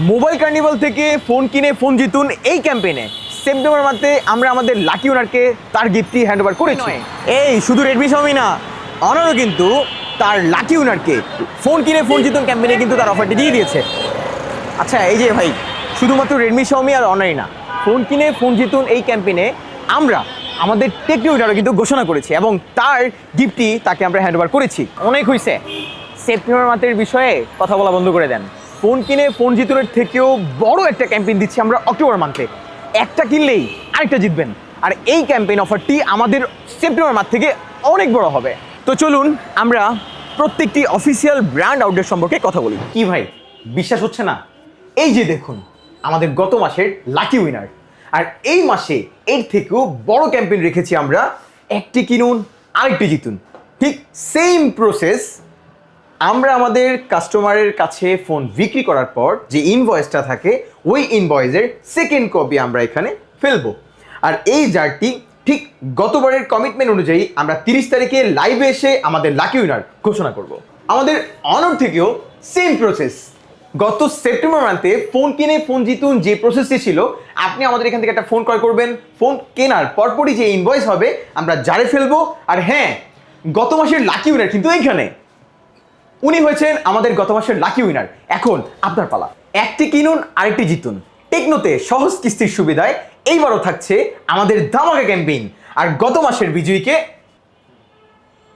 Mobile carnival থেকে phone কিনে phone জিতুন এই ক্যাম্পেইনে। সেপ্টেম্বর মাসে আমরা আমাদের লাকি ওনারকে তার গিফটটি হ্যান্ড ওভার করেছি এই শুধু রেডমি শাওমি না অনারও কিন্তু তার লাকি ওনারকে ফোন কিনে ফোন জিতুন ক্যাম্পেইনে কিন্তু তার অফারটি দিয়ে দিয়েছে। আচ্ছা এই যে ভাই শুধুমাত্র রেডমি শাওমি আর অনারই না ফোন কিনে ফোন জিতুন এই ক্যাম্পেইনে আমরা আমাদের টেকনিউটারও কিন্তু ঘোষণা করেছি এবং তার গিফটটি তাকে আমরা হ্যান্ড ওভার করেছি। অনেক হয়েছে সেপ্টেম্বর মাসের বিষয়ে কথা বলা বন্ধ করে দেন। ফোন কিনে ফোন জিতুনের থেকেও বড় একটা ক্যাম্পেইন দিচ্ছি আমরা অক্টোবর মান্থে একটা কিনলেই আরেকটা জিতবেন। আর এই ক্যাম্পেইন অফারটি আমাদের সেপ্টেম্বর মাস থেকে অনেক বড় হবে। তো চলুন আমরা প্রত্যেকটি অফিসিয়াল ব্র্যান্ড আউটলেট সম্পর্কে কথা বলি। কি ভাই? বিশ্বাস হচ্ছে না? এই যে দেখুন, আমাদের গত মাসের লাকি উইনার আর এই মাসে এর থেকেও বড় ক্যাম্পেইন রেখেছি আমরা, একটি কিনুন, আরেকটি জিতুন। ঠিক সেম প্রসেস আমরা আমাদের কাস্টমারের কাছে ফোন বিক্রি করার পর যে ইনভয়েসটা থাকে, ওই ইনভয়েসের সেকেন্ড কপি আমরা এখানে ফেলব। আর এই জারটি ঠিক গতবারের কমিটমেন্ট অনুযায়ী আমরা তিরিশ তারিখে লাইভে এসে আমাদের লাকি উইনার ঘোষণা করব। আমাদের অনর থেকেও সেম প্রসেস গত সেপ্টেম্বর মান্থে ফোন কিনে ফোন জিতুন যে প্রসেসটি ছিল, আপনি আমাদের এখান থেকে একটা ফোন ক্রয় করবেন। ফোন কেনার পরপরই যে ইনভয়েস হবে, আমরা জারে ফেলব। আর হ্যাঁ গত মাসের লাকি উইনার কিন্তু এইখানে। উনি হয়েছেন আমাদের গত মাসের লাকি উইনার এখন আপনার পালা। একটি কিনুন, আরেকটি জিতুন। টেকনোতে সহজ কিস্তির সুবিধায় এইবারও থাকছে আমাদের ধামাকা ক্যাম্পেইন। আর গত মাসের বিজয়ীকে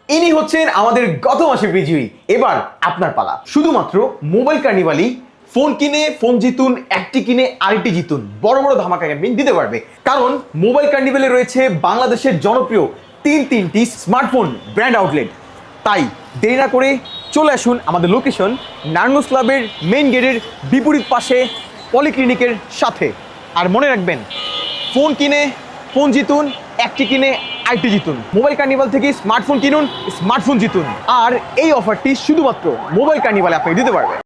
ইনি হচ্ছেন আমাদের গত মাসের বিজয়ী। এবার আপনার পালা। শুধুমাত্র মোবাইল কার্নিভালই ফোন কিনে, ফোন জিতুন, একটি কিনে, আরেকটি জিতুন। বড় বড় ধামাকা ক্যাম্পেইন দিতে পারবে। কারণ মোবাইল কার্নিভালে রয়েছে বাংলাদেশের জনপ্রিয় তিন তিনটি স্মার্টফোন ব্র্যান্ড আউটলেট। তাই দেরি না করে চলে আসুন আমাদের লোকেশন নার্নুস ক্লাবের মেইন গেটের বিপরীত পাশে পলিক্লিনিকের সাথে। আর মনে রাখবেন ফোন কিনে ফোন জিতুন, একটি কিনে আইটি জিতুন। মোবাইল কার্নিভাল থেকে স্মার্টফোন কিনুন স্মার্টফোন জিতুন। আর এই অফারটি শুধুমাত্র মোবাইল কার্নিভালে আপনি দিতে পারবেন